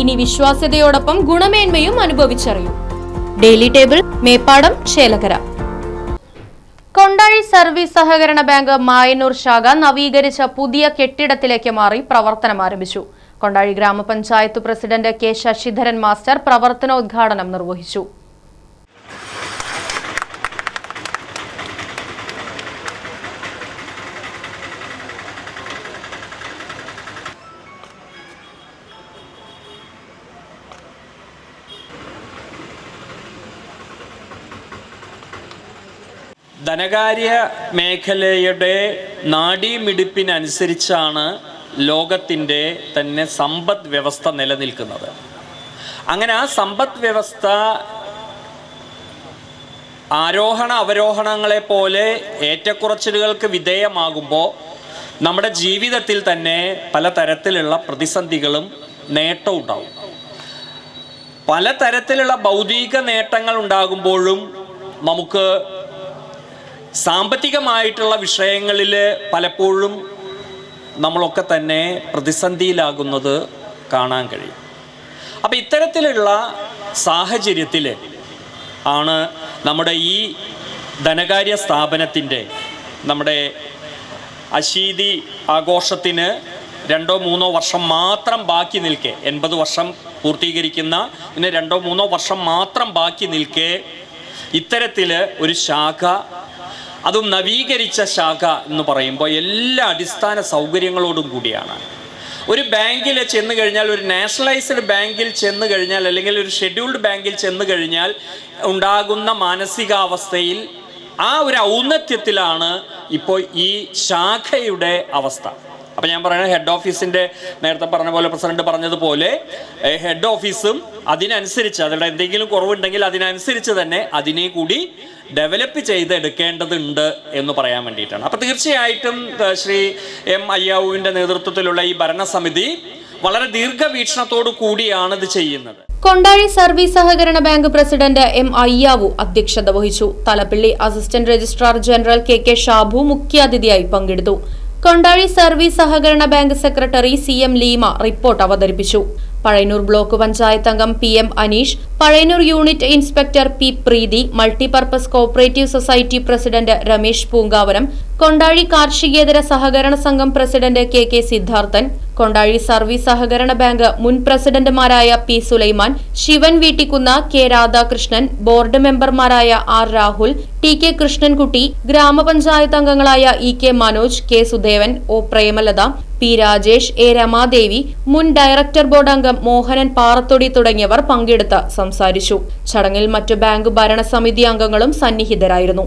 ഇനി വിശ്വാസ്യതയോടൊപ്പം ഗുണമേന്മയും അനുഭവിച്ചറിയൂ. Daily table Meppadam Chelakkara Kondazhy service സഹകരണ ബാങ്ക് മായന്നൂർ ശാഖ നവീകരിച്ച പുതിയ കെട്ടിടത്തിലേക്ക് മാറി പ്രവർത്തനം ആരംഭിച്ചു. കൊണ്ടാഴി ഗ്രാമപഞ്ചായത്ത് പ്രസിഡന്റ് കെ ശശിധരൻ മാസ്റ്റർ പ്രവർത്തനോദ്ഘാടനം നിർവഹിച്ചു. ധനകാര്യ മേഖലയുടെ നാഡീമിടിപ്പിനനുസരിച്ചാണ് ലോകത്തിന്റെ തന്നെ സമ്പദ് വ്യവസ്ഥ നിലനിൽക്കുന്നത്. അങ്ങനെ ആ സമ്പദ് വ്യവസ്ഥ ആരോഹണ അവരോഹണങ്ങളെ പോലെ ഏറ്റക്കുറച്ചിലുകൾക്ക് വിധേയമാകുമ്പോൾ നമ്മുടെ ജീവിതത്തിൽ തന്നെ പലതരത്തിലുള്ള പ്രതിസന്ധികളും നേട്ടവും ഉണ്ടാവും. പലതരത്തിലുള്ള ഭൗതിക നേട്ടങ്ങൾ ഉണ്ടാകുമ്പോഴും നമുക്ക് സാമ്പത്തികമായിട്ടുള്ള വിഷയങ്ങളിൽ പലപ്പോഴും നമ്മളൊക്കെ തന്നെ പ്രതിസന്ധിയിലാകുന്നത് കാണാൻ കഴിയും. അപ്പം ഇത്തരത്തിലുള്ള സാഹചര്യത്തിൽ ആണ് നമ്മുടെ ഈ ധനകാര്യ സ്ഥാപനത്തിന്റെ നമ്മുടെ അശീതി ആഘോഷത്തിന് രണ്ടോ മൂന്നോ വർഷം മാത്രം ബാക്കി നിൽക്കെ എൺപത് വർഷം പൂർത്തീകരിക്കുന്ന പിന്നെ രണ്ടോ മൂന്നോ വർഷം മാത്രം ബാക്കി നിൽക്കെ ഇത്തരത്തിൽ ഒരു ശാഖ അതും നവീകരിച്ച ശാഖ എന്ന് പറയുമ്പോൾ എല്ലാ അടിസ്ഥാന സൗകര്യങ്ങളോടും കൂടിയാണ്. ഒരു ബാങ്കിൽ ചെന്ന് കഴിഞ്ഞാൽ ഒരു നാഷണലൈസ്ഡ് ബാങ്കിൽ ചെന്ന് കഴിഞ്ഞാൽ അല്ലെങ്കിൽ ഒരു ഷെഡ്യൂൾഡ് ബാങ്കിൽ ചെന്ന് കഴിഞ്ഞാൽ ഉണ്ടാകുന്ന മാനസികാവസ്ഥയിൽ ആ ഒരു ഔന്നത്യത്തിലാണ് ഇപ്പോൾ ഈ ശാഖയുടെ അവസ്ഥ. അപ്പം ഞാൻ പറയുന്നത് ഹെഡ് ഓഫീസിന്റെ നേരത്തെ പറഞ്ഞ പോലെ പ്രസിഡന്റ് പറഞ്ഞതുപോലെ ഹെഡ് ഓഫീസും അതിനനുസരിച്ച് അതിവിടെ എന്തെങ്കിലും കുറവുണ്ടെങ്കിൽ അതിനനുസരിച്ച് തന്നെ അതിനെ കൂടി ഡെവലപ്പ് ചെയ്തെടുക്കേണ്ടതുണ്ട് എന്ന് പറയാൻ വേണ്ടിയിട്ടാണ്. അപ്പം തീർച്ചയായിട്ടും ശ്രീ എം അയ്യാവുവിന്റെ നേതൃത്വത്തിലുള്ള ഈ ഭരണസമിതി വളരെ ദീർഘവീക്ഷണത്തോടു കൂടിയാണ് ഇത് ചെയ്യുന്നത്. കൊണ്ടാഴി സർവീസ് സഹകരണ ബാങ്ക് പ്രസിഡന്റ് എം അയ്യാവു അധ്യക്ഷത വഹിച്ചു. Thalappilly assistant registrar general K K Shabu മുഖ്യാതിഥിയായി പങ്കെടുത്തു. കൊണ്ടാഴി സർവീസ് സഹകരണ bank secretary C M Leema report അവതരിപ്പിച്ചു. പഴയനൂർ ബ്ലോക്ക് പഞ്ചായത്ത് അംഗം P M Aneesh Pazhayannur unit inspector P Preethi multipurpose cooperative society president Ramesh Poonkavanam Kondazhi കാർഷികേതര സഹകരണ സംഘം president K K Siddharthan Kondazhi service സഹകരണ bank മുൻ പ്രസിഡന്റുമാരായ പി സുലൈമാൻ ശിവൻ വീട്ടിക്കുന്ന K Radhakrishnan board മെമ്പർമാരായ R Rahul T K Krishnankutty ഗ്രാമപഞ്ചായത്ത് അംഗങ്ങളായ E K Manoj K Sudevan O Premalatha P Rajesh A Ramadevi മുൻ ഡയറക്ടർ ബോർഡ് അംഗം മോഹനൻ പാറത്തൊടി തുടങ്ങിയവർ പങ്കെടുത്ത് സംസാരിച്ചു. ചടങ്ങിൽ മറ്റു ബാങ്ക് ഭരണസമിതി അംഗങ്ങളും സന്നിഹിതരായിരുന്നു.